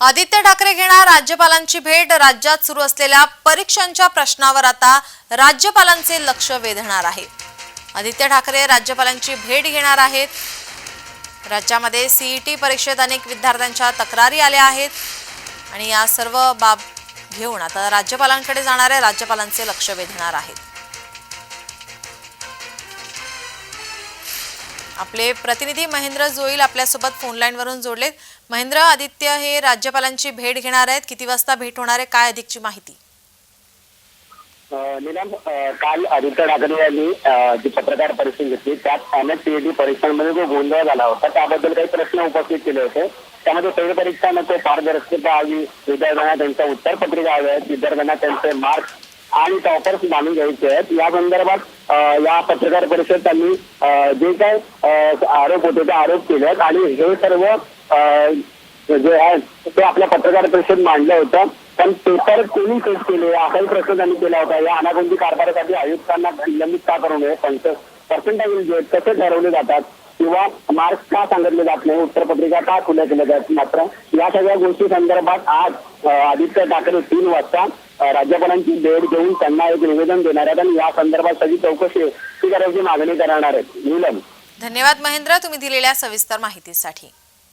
आदित्य ठाकरे घेणार राज्यपालांची भेट. राज्यात सुरू असलेल्या परीक्षांच्या प्रश्नावर आता राज्यपालांचे लक्ष वेधणार आहे. आदित्य ठाकरे राज्यपालांची भेट घेणार आहेत. राज्यामध्ये सीईटी परीक्षेत अनेक विद्यार्थ्यांच्या तक्रारी आल्या आहेत. आणि या सर्व बाब घेऊन आता राज्यपालांकडे जाणारे राज्यपालांचे लक्ष वेधणार आहेत. आपले प्रतिनिधी महेंद्र जोईल आपल्यासोबत फोनलाईनवरून जोडलेत. महेंद्र आदित्य हे राज्यपालांची भेट घेणार आहेत. किती वाजता भेट होणार आहे? काय अधिकची माहिती? अ, काल आदित्य ठाकरे यांनी जी पत्रकार परिषद घेतली त्यात अनेक सीईटी परीक्षांमध्ये जो गोंधळ झाला होता त्याबद्दल काही प्रश्न उपस्थित केले होते. त्यामध्ये पहिली परीक्षा नको पारदर्शकता हवी विद्यार्थ्यांना त्यांच्या उत्तरपत्रिका हव्या आहेत. विद्यार्थ्यांना त्यांचे मार्क्स आणि टॉपर्स मानून घ्यायचे आहेत. या संदर्भात या पत्रकार परिषद त्यांनी जे काय आरोप होते ते आरोप केले आहेत आणि हे सर्व जे आहे ते आपल्या पत्रकार परिषद मांडलं होतं. पण पेपर कोणी सेट केले? असाही प्रश्न त्यांनी केला होता. या अनागोंदी कारभारासाठी आयुक्तांना निलंबित का करू नये? पर्सेंटेज जे आहेत, कसे ठरवले जातात. किंवा मार्क्स का सांगितले जात नाही उत्तरपत्रिका का खुल्या केल्या जात मात्र या सगळ्या गोष्टी संदर्भात आज आदित्य ठाकरे तीन वाजता राज्यपालांची भेट घेऊन त्यांना एक निवेदन देणार आहेत आणि या संदर्भात सगळी चौकशी ती करायची मागणी करणार आहेत. नीलम. धन्यवाद महेंद्र तुम्ही दिलेल्या सविस्तर माहितीसाठी.